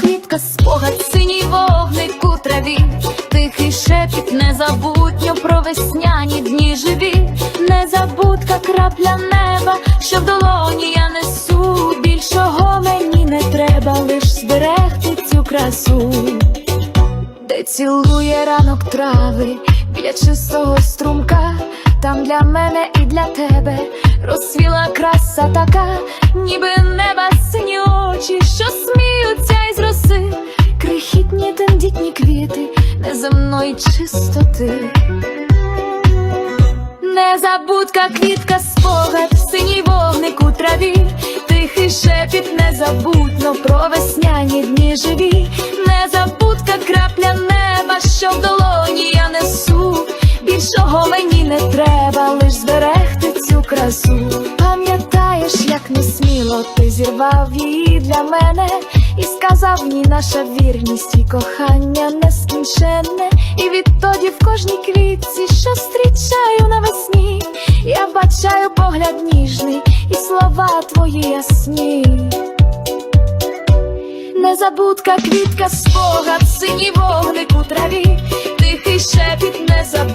квітка, спогад, синій вогник у траві, тихий шепіт, незабутньо про весняні дні живі, незабудка крапля неба, що в долоні я несу. Більшого мені не треба, лиш зберегти цю красу. Де цілує ранок трави біля чистого струмка, там для мене і для тебе розсвіла краса така, ніби неба сині неземної чистоти. Незабудка, квітка, спогад, синій вогник у траві, тихий шепіт, незабутно про весняні дні живі, незабудка, крапля неба, що в долоні я несу. Більшого мені не треба, лиш зберегти цю красу. Пам'ятаєш, як несміло ти зірвав її для мене, і сказав мені наша вірність і кохання нескінченне. І відтоді в кожній квітці, що зустрічаю навесні, я бачаю погляд ніжний і слова твої ясні. Незабудка, квітка, спогад, синій вогник у траві, тихий шепіт, про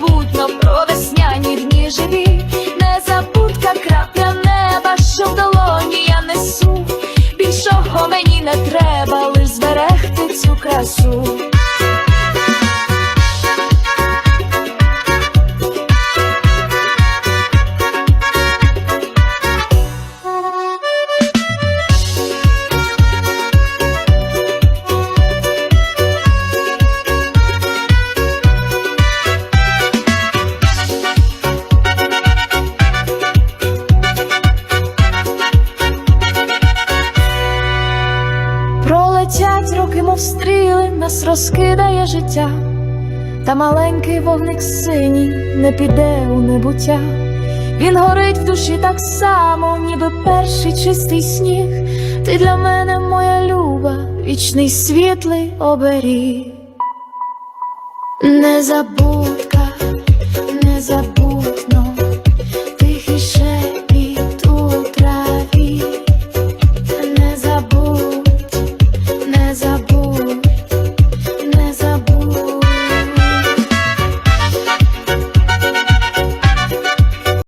зберегти стріли, нас розкидає життя, та маленький вогник синій не піде у небуття. Він горить в душі так само, ніби перший чистий сніг. Ти для мене моя люба, вічний світлий оберіг. Незабудка,